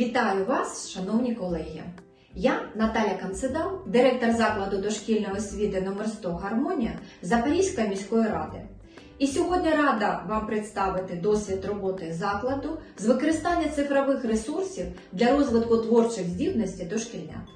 Вітаю вас, шановні колеги! Я Наталя Канцедал, директор закладу дошкільної освіти номер 100 Гармонія Запорізької міської ради. І сьогодні рада вам представити досвід роботи закладу з використання цифрових ресурсів для розвитку творчих здібностей дошкільнят.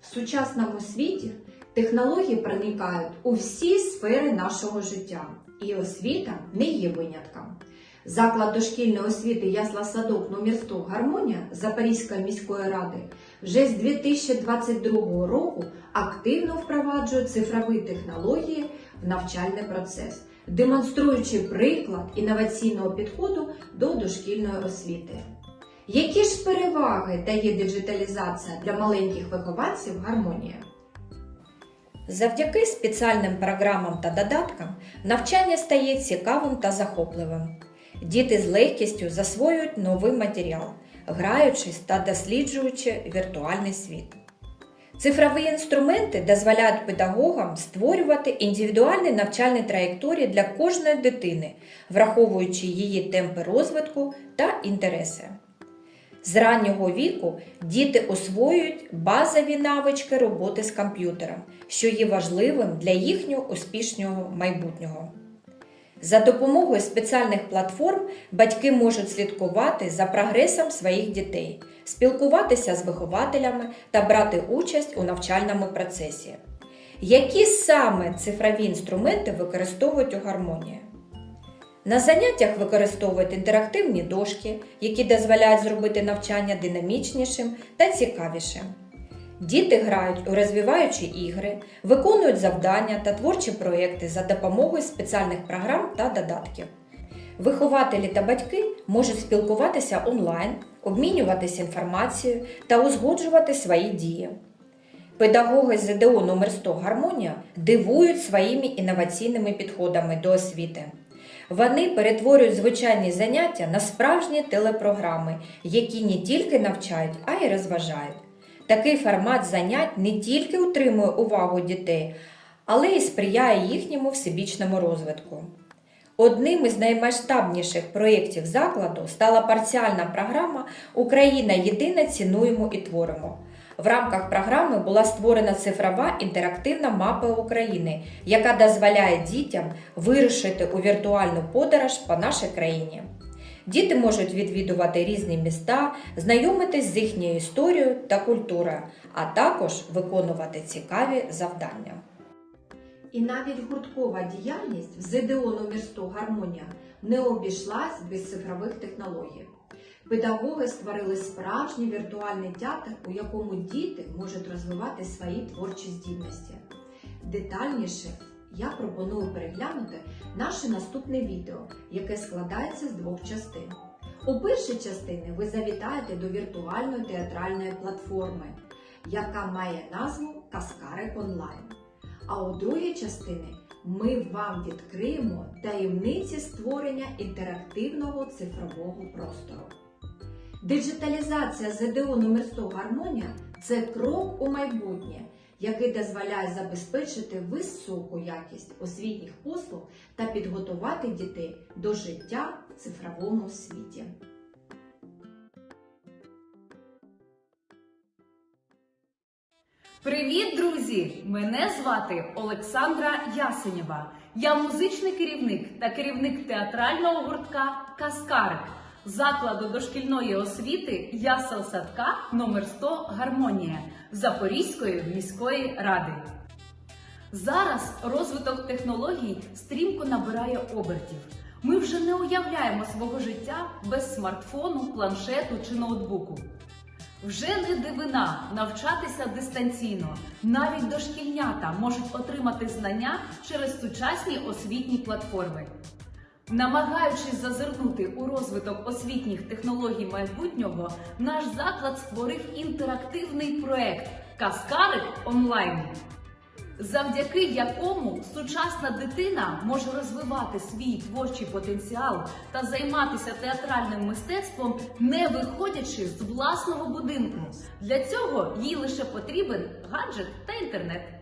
В сучасному світі технології проникають у всі сфери нашого життя, і освіта не є винятком. Заклад дошкільної освіти Ясла Садок номер 100 Гармонія Запорізької міської ради вже з 2022 року активно впроваджує цифрові технології в навчальний процес, демонструючи приклад інноваційного підходу до дошкільної освіти. Які ж переваги дає диджиталізація для маленьких вихованців гармонія? Завдяки спеціальним програмам та додаткам навчання стає цікавим та захопливим. Діти з легкістю засвоюють новий матеріал, граючись та досліджуючи віртуальний світ. Цифрові інструменти дозволяють педагогам створювати індивідуальні навчальні траєкторії для кожної дитини, враховуючи її темпи розвитку та інтереси. З раннього віку діти освоюють базові навички роботи з комп'ютером, що є важливим для їхнього успішного майбутнього. За допомогою спеціальних платформ батьки можуть слідкувати за прогресом своїх дітей, спілкуватися з вихователями та брати участь у навчальному процесі. Які саме цифрові інструменти використовують у гармонії? На заняттях використовують інтерактивні дошки, які дозволяють зробити навчання динамічнішим та цікавішим. Діти грають у розвиваючі ігри, виконують завдання та творчі проєкти за допомогою спеціальних програм та додатків. Вихователі та батьки можуть спілкуватися онлайн, обмінюватися інформацією та узгоджувати свої дії. Педагоги ЗДО номер 100 Гармонія дивують своїми інноваційними підходами до освіти. Вони перетворюють звичайні заняття на справжні телепрограми, які не тільки навчають, а й розважають. Такий формат занять не тільки утримує увагу дітей, але й сприяє їхньому всебічному розвитку. Одним із наймасштабніших проєктів закладу стала парціальна програма Україна єдина цінуємо і творимо. В рамках програми була створена цифрова інтерактивна мапа України, яка дозволяє дітям вирушити у віртуальну подорож по нашій країні. Діти можуть відвідувати різні міста, знайомитись з їхньою історією та культурою, а також виконувати цікаві завдання. І навіть гурткова діяльність в ЗДО номер 100 Гармонія не обійшлась без цифрових технологій. Педагоги створили справжній віртуальний театр, у якому діти можуть розвивати свої творчі здібності. Детальніше я пропоную переглянути наше наступне відео, яке складається з двох частин. У першій частині ви завітаєте до віртуальної театральної платформи, яка має назву Каскарик онлайн. А у другій частині ми вам відкриємо таємниці створення інтерактивного цифрового простору. Диджиталізація ЗДО номер 100 Гармонія це крок у майбутнє, який дозволяє забезпечити високу якість освітніх послуг та підготувати дітей до життя в цифровому світі. Привіт, друзі! Мене звати Олександра Ясенєва. Я музичний керівник та керівник театрального гуртка Каскарик закладу дошкільної освіти Ясел Садка номер 100 Гармонія Запорізької міської ради. Зараз розвиток технологій стрімко набирає обертів. Ми вже не уявляємо свого життя без смартфону, планшету чи ноутбуку. Вже не дивина навчатися дистанційно. Навіть дошкільнята можуть отримати знання через сучасні освітні платформи. Намагаючись зазирнути у розвиток освітніх технологій майбутнього, наш заклад створив інтерактивний проект Каскарик онлайн, завдяки якому сучасна дитина може розвивати свій творчий потенціал та займатися театральним мистецтвом, не виходячи з власного будинку. Для цього їй лише потрібен гаджет та інтернет.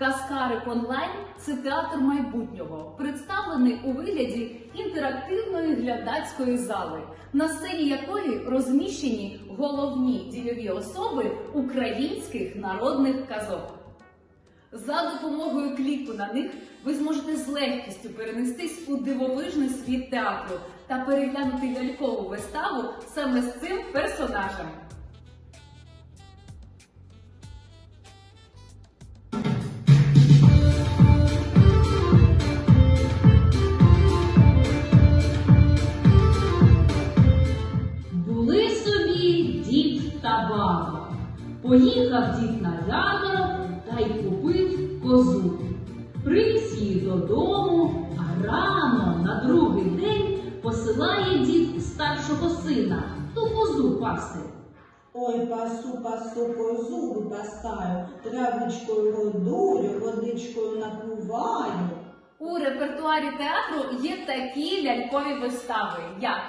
Каскарик онлайн це театр майбутнього, представлений у вигляді інтерактивної глядацької зали, на сцені якої розміщені головні дільові особи українських народних казок. За допомогою кліку на них ви зможете з легкістю перенестись у дивовижний світ театру та переглянути лялькову виставу саме з цим персонажем. Поїхав дід на ярмарок та й купив козу. Привіз її додому, а рано на другий день посилає дід старшого сина ту козу пасти. Ой, пасу, пасу, козу випасаю, травичкою годую, водичкою напуваю. У репертуарі театру є такі лялькові вистави, як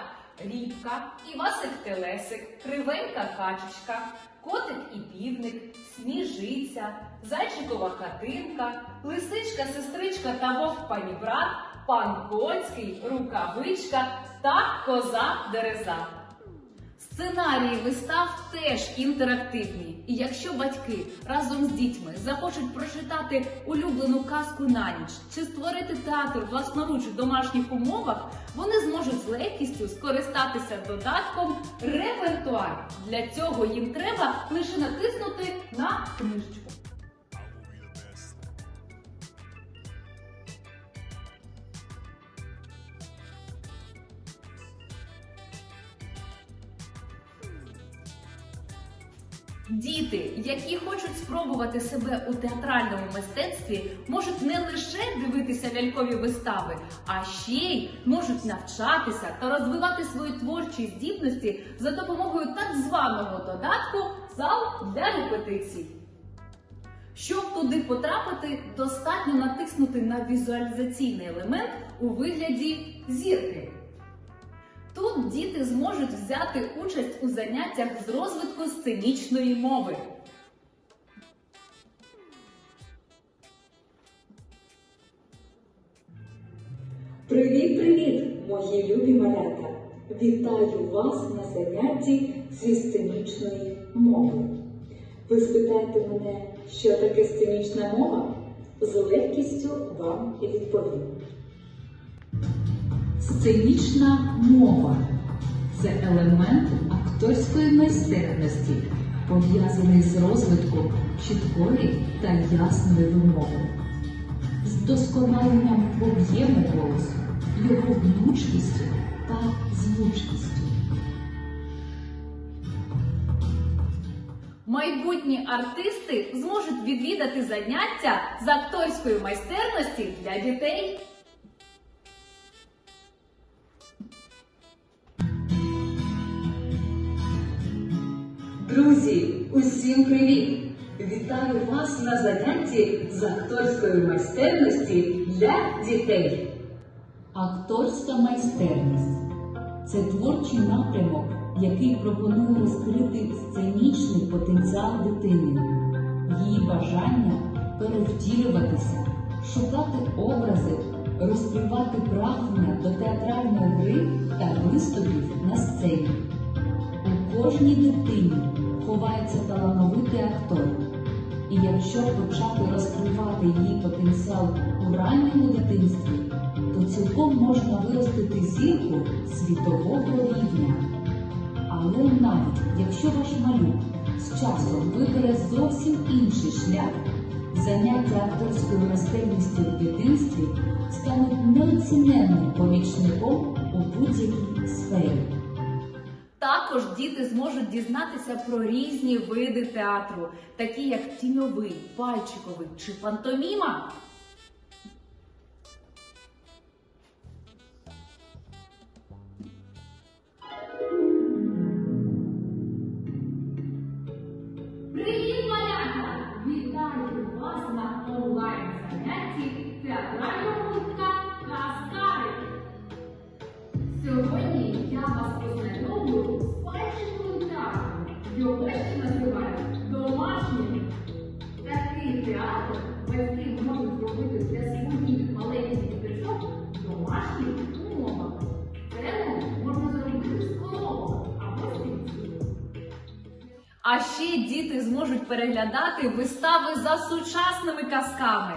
Рібка, Івасик Телесик, Кривенька качечка, Котик і півник, Сніжиця, Зайчикова хатинка, Лисичка, сестричка та вовк панібрат, Пан Коцький, Рукавичка та Коза Дереза. Сценарії вистав теж інтерактивні. І якщо батьки разом з дітьми захочуть прочитати улюблену казку на ніч чи створити театр власноруч в домашніх умовах, вони зможуть з легкістю скористатися додатком репертуар. Для цього їм треба лише натиснути на книжечку. Діти, які хочуть спробувати себе у театральному мистецтві, можуть не лише дивитися лялькові вистави, а ще й можуть навчатися та розвивати свої творчі здібності за допомогою так званого додатку зал для репетицій. Щоб туди потрапити, достатньо натиснути на візуалізаційний елемент у вигляді зірки. Тут діти зможуть взяти участь у заняттях з розвитку сценічної мови. Привіт-привіт, мої любі малята! Вітаю вас на занятті зі сценічної мови. Ви спитаєте мене, що таке сценічна мова? З легкістю вам відповім. Сценічна мова це елемент акторської майстерності, пов'язаний з розвитком чіткої та ясної вимови, з досконаленням об'єму голосу, його гнучкістю та звучністю. Майбутні артисти зможуть відвідати заняття з акторської майстерності для дітей. Друзі, усім привіт! Вітаю вас на занятті з акторської майстерності для дітей. Акторська майстерність це творчий напрямок, який пропонує розкрити сценічний потенціал дитини, її бажання перевтілюватися, шукати образи, розкривати прагнення до театральної гри та виступів на сцені. Кожній дитині ховається талановитий актор. І якщо почати розкривати її потенціал у ранньому дитинстві, то цілком можна виростити зірку світового рівня. Але навіть якщо ваш малюк з часом вибере зовсім інший шлях, заняття акторською майстерністю в дитинстві стануть неоціненним помічником у будь-якій сфері. Також діти зможуть дізнатися про різні види театру, такі як тіньовий, пальчиковий чи пантоміма. А ще діти зможуть переглядати вистави за сучасними казками.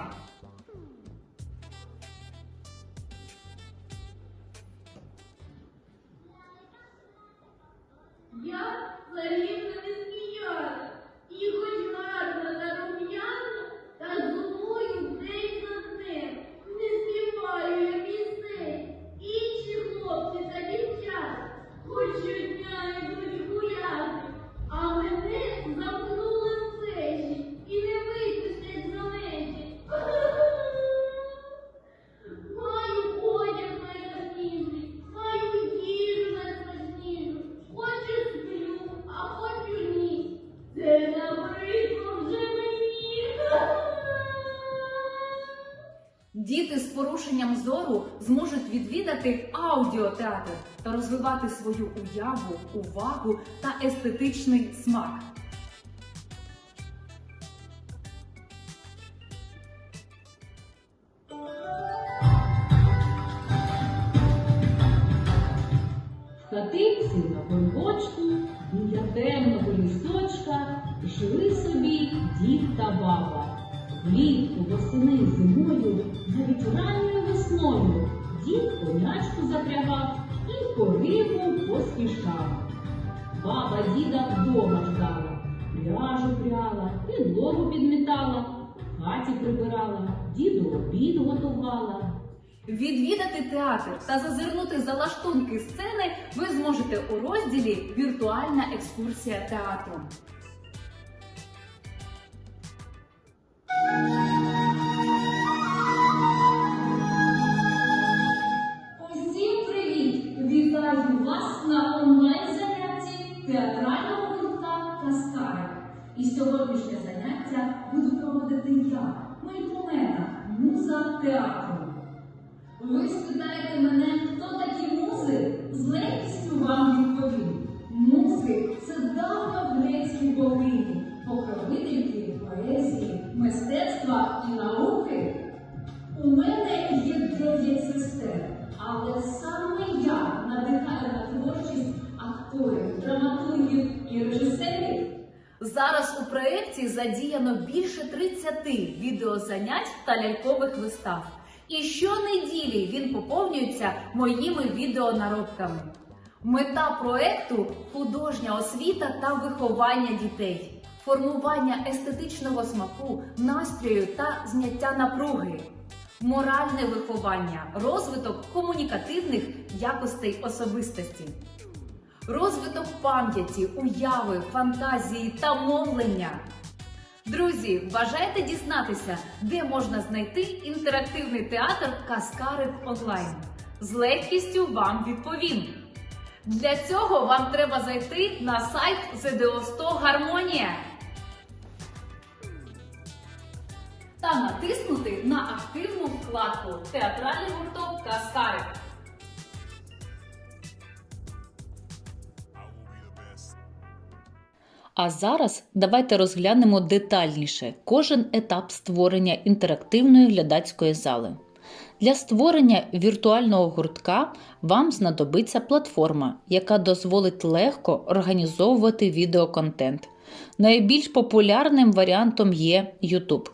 Зору зможуть відвідати аудіотеатр та розвивати свою уяву, увагу та естетичний смак. Хатинці на горбочку біля темного лісочка жили собі дід та баба. Влітку, восени, зимою, навіть ранньою весною дід конячку запрягав і по рибу поспішав. Баба діда вдома ждала, пряжу пряла, підлогу підмітала, хаті прибирала, діду обід готувала. Відвідати театр та зазирнути за лаштунки сцени ви зможете у розділі Віртуальна екскурсія театру. Усім привіт! Вітаю вас на онлайн-занятті театрального гуртка Каскарик. І сьогоднішнє заняття буду проводити я, Миколена, муза театру. Ви спитаєте мене, хто такі музи? З легкістю вам відповім. Музи це давно грецькі богині, покровительки поезії, мистецтва і науки. У мене є дев'ять сестер, але саме я надихаю на творчість акторів, драматургів і режисерів. Зараз у проєкті задіяно більше 30 відеозанять та лялькових вистав. І щонеділі він поповнюється моїми відеонаробками. Мета проєкту художня освіта та виховання дітей, формування естетичного смаку, настрою та зняття напруги, моральне виховання, розвиток комунікативних якостей особистості. Розвиток пам'яті, уяви, фантазії та мовлення. Друзі, бажаєте дізнатися, де можна знайти інтерактивний театр Каскарик онлайн? З легкістю вам відповім. Для цього вам треба зайти на сайт ЗДО100 Гармонія та натиснути на активну вкладку Театральний гурток Каскарик. А зараз давайте розглянемо детальніше кожен етап створення інтерактивної глядацької зали. Для створення віртуального гуртка вам знадобиться платформа, яка дозволить легко організовувати відеоконтент. Найбільш популярним варіантом є YouTube.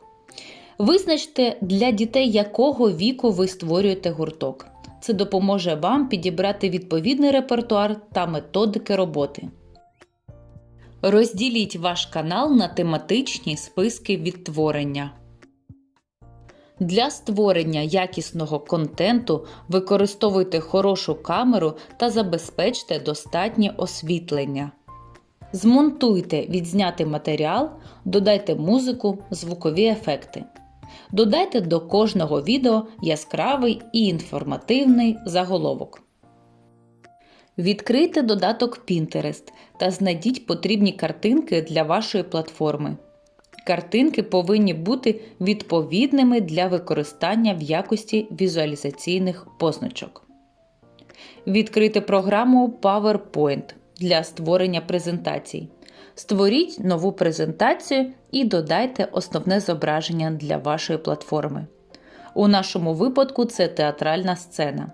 Визначте, для дітей якого віку ви створюєте гурток. Це допоможе вам підібрати відповідний репертуар та методики роботи. Розділіть ваш канал на тематичні списки відтворення. Для створення якісного контенту використовуйте хорошу камеру та забезпечте достатнє освітлення. Змонтуйте відзнятий матеріал, додайте музику, звукові ефекти. Додайте до кожного відео яскравий і інформативний заголовок. Відкрийте додаток Pinterest та знайдіть потрібні картинки для вашої платформи. Картинки повинні бути відповідними для використання в якості візуалізаційних позначок. Відкрийте програму PowerPoint для створення презентацій створіть нову презентацію і додайте основне зображення для вашої платформи. У нашому випадку це театральна сцена.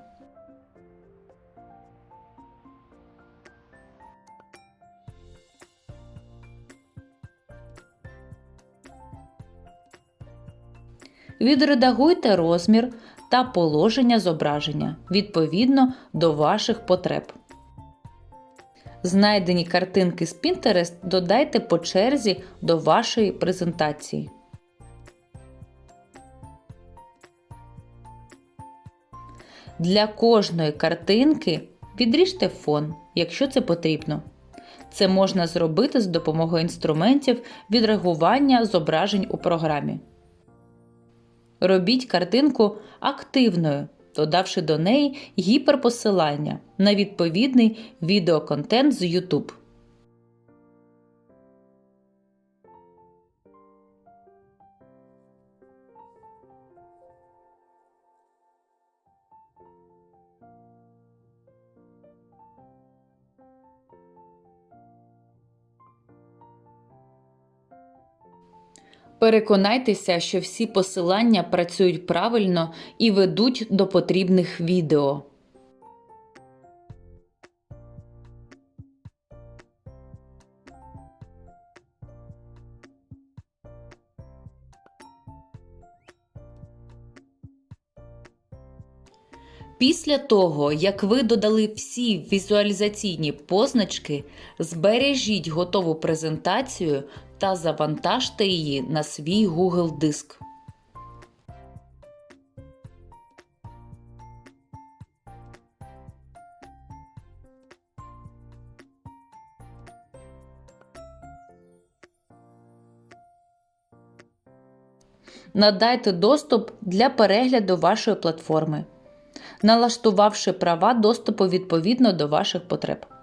Відредагуйте розмір та положення зображення відповідно до ваших потреб. Знайдені картинки з Pinterest додайте по черзі до вашої презентації. Для кожної картинки відріжте фон, якщо це потрібно. Це можна зробити з допомогою інструментів відреагування зображень у програмі. Робіть картинку активною, додавши до неї гіперпосилання на відповідний відеоконтент з YouTube. Переконайтеся, що всі посилання працюють правильно і ведуть до потрібних відео. Після того, як ви додали всі візуалізаційні позначки, збережіть готову презентацію та завантажте її на свій Google диск. Надайте доступ для перегляду вашої платформи, налаштувавши права доступу відповідно до ваших потреб.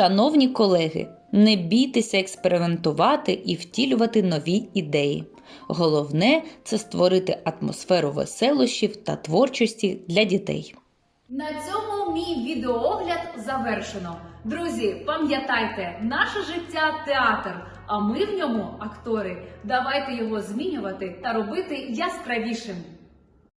Шановні колеги, не бійтеся експериментувати і втілювати нові ідеї. Головне це створити атмосферу веселощів та творчості для дітей. На цьому мій відеоогляд завершено. Друзі, пам'ятайте, наше життя театр, а ми в ньому актори. Давайте його змінювати та робити яскравішим.